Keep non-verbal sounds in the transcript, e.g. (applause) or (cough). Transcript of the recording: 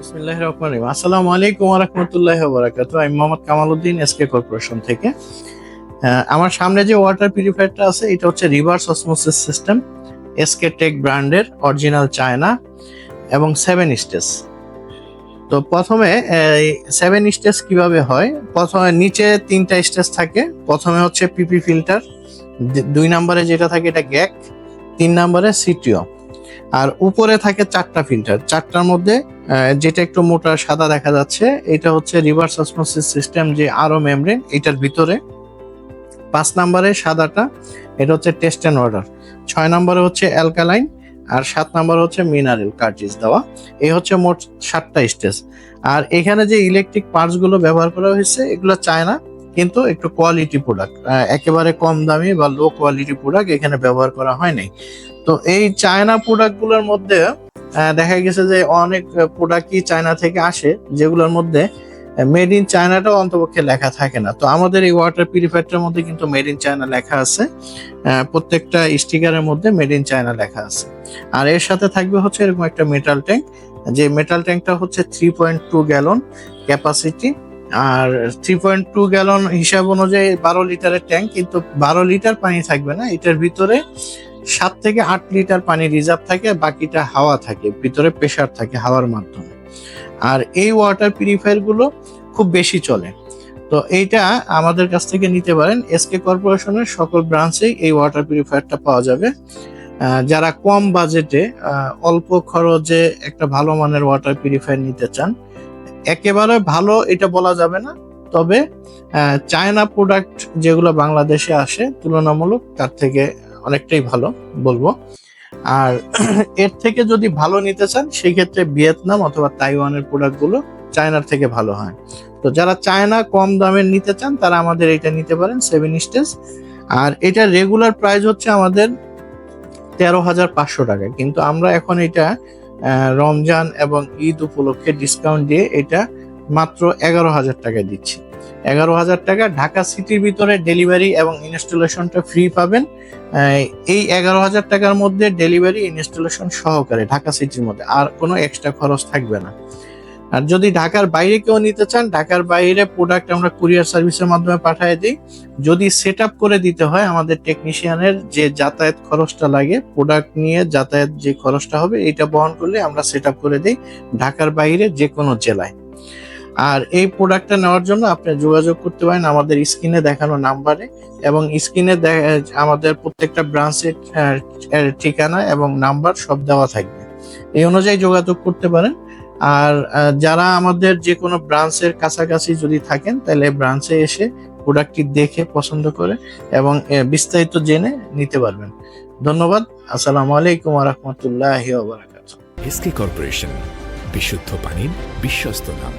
বিসমিল্লাহ রহমান রহিম। আসসালামু আলাইকুম রহমতুল্লাহ বারাকাতু এসকে কর্পোরেশন থেকে। আমার সামনে যে ওয়াটার পিউরিফায়ারটা আছে, এটা হচ্ছে reverse osmosis system SK tech ব্র্যান্ডের অরিজিনাল চায়না এবং সেভেন স্টেজ তো প্রথমে সেভেন স্টেজ কীভাবে হয়? প্রথমে নিচে তিনটা স্টেজ থাকে। প্রথমে হচ্ছে পিপি ফিল্টার দুই নম্বরে যেটা থাকে, এটা গ্যাক তিন নম্বরে সিটিও আর উপরে থাকে চারটা ফিল্টার চারটার মধ্যে যেটা একটু মোটা সাদা দেখা যাচ্ছে, এটা হচ্ছে রিভার্স অসমোসিস সিস্টেম যে আরও মেমব্রেন এটার ভিতরে। পাঁচ নম্বরে সাদাটা, এটা হচ্ছে টেস্ট অ্যান্ড অর্ডার ছয় নম্বরে হচ্ছে অ্যালকালাইন আর সাত নম্বর হচ্ছে মিনারেল কার্টিজ দেওয়া। এই হচ্ছে মোট সাতটা স্টেজ আর এখানে যে ইলেকট্রিক পার্টসগুলো ব্যবহার করা হয়েছে, এগুলো চায়না। কিন্তু একটু কোয়ালিটি প্রোডাক্ট একেবারে কম দামি বা লো কোয়ালিটি প্রোডাক্ট এখানে ব্যবহার করা হয় নাই। তো এই চায়না প্রোডাক্টগুলোর মধ্যে দেখা গেছে যে অনেক প্রোডাক্টই চায়না থেকে আসে, যেগুলোর মধ্যে মেড ইন চায়নাটাও অন্তপক্ষে লেখা থাকে না। তো আমাদের এই ওয়াটার পিউরিফায়ারটার মধ্যে কিন্তু মেড ইন চায়না লেখা আছে প্রত্যেকটা স্টিকারের মধ্যে মেড ইন চায়না লেখা আছে। আর এর সাথে থাকবে হচ্ছে এরকম একটা মেটাল ট্যাঙ্ক যে মেটাল ট্যাঙ্কটা হচ্ছে three point two gallon capacity আর থ্রি পয়েন্ট টু গ্যালন হিসাব অনুযায়ী বারো লিটারের ট্যাঙ্ক কিন্তু বারো লিটার পানি থাকবে না। এটার ভিতরে সাত থেকে আট লিটার পানি রিজার্ভ থাকে, বাকিটা হাওয়া থাকে, ভিতরে প্রেশার থাকে হাওয়ার মাধ্যমে। আর এই ওয়াটার পিউরিফায়ারগুলো খুব বেশি চলে। তো এইটা আমাদের কাছ থেকে নিতে পারেন। এসকে কর্পোরেশনের সকল ব্রাঞ্চেই এই ওয়াটার পিউরিফায়ারটা পাওয়া যাবে। যারা কম বাজেটে অল্প খরচে একটা ভালো মানের ওয়াটার পিউরিফায়ার নিতে চান একেবারে ভালো, এটা বলা যাবে না। তবে চায়না প্রোডাক্ট যেগুলো বাংলাদেশে আসে, তুলনামূলক তার থেকে অনেকটাই ভালো, বলব। আর (clears throat) এর থেকে যদি ভালো নিতে চান, সেই ক্ষেত্রে ভিয়েতনাম অথবা তাইওয়ানের প্রোডাক্টগুলো চায়নার থেকে ভালো হয়। তো যারা চায়না কম দামের নিতে চান, তারা আমাদের এটা নিতে পারেন সেভেন স্টেজ আর এটা রেগুলার প্রাইস হচ্ছে আমাদের তেরো হাজার পাঁচশো টাকা। কিন্তু আমরা এখন এটা রমজান এবং ঈদ উপলক্ষে ডিসকাউন্ট দিয়ে এটা মাত্র এগারো হাজার টাকায় দিচ্ছি। এগারো হাজার টাকা ঢাকা সিটির ভিতরে ডেলিভারি এবং ইনস্টলেশনটা ফ্রি পাবেন। এই এগারো হাজার টাকার মধ্যে ডেলিভারি ইনস্টলেশন সহকারে ঢাকা সিটির মধ্যে। আর কোনো এক্সট্রা খরচ থাকবে না। আর যদি ঢাকার বাইরে কেউ নিতে চান, ঢাকার বাইরে প্রোডাক্ট আমরা কুরিয়ার সার্ভিসের মাধ্যমে পাঠিয়ে দিই। যদি সেট করে দিতে হয়, আমাদের টেকনিশিয়ানের যে যাতায়াত খরচটা লাগে প্রোডাক্ট নিয়ে যাতায়াত যে খরচটা হবে, এটা বহন করলে আমরা সেট করে দিই ঢাকার বাইরে যে কোনো জেলায়। আর এই প্রোডাক্টটা নেওয়ার জন্য আপনি যোগাযোগ করতে পারেন আমাদের স্ক্রিনে দেখানো নাম্বারে এবং স্ক্রিনে আমাদের প্রত্যেকটা ব্রাঞ্চের ঠিকানা এবং নাম্বার সব দেওয়া থাকবে। এই অনুযায়ী যোগাযোগ করতে পারেন। আর যারা আমাদের যে কোনো ব্রাঞ্চের কাছাকাছি যদি থাকেন, তাহলে ব্রাঞ্চে এসে প্রোডাক্টটি দেখে, পছন্দ করে এবং বিস্তারিত জেনে নিতে পারবেন। ধন্যবাদ। আসসালামু আলাইকুম রহমতুল্লাহ বারাকাতুহ এসকে কর্পোরেশন, বিশুদ্ধ পানির বিশ্বস্ত নাম।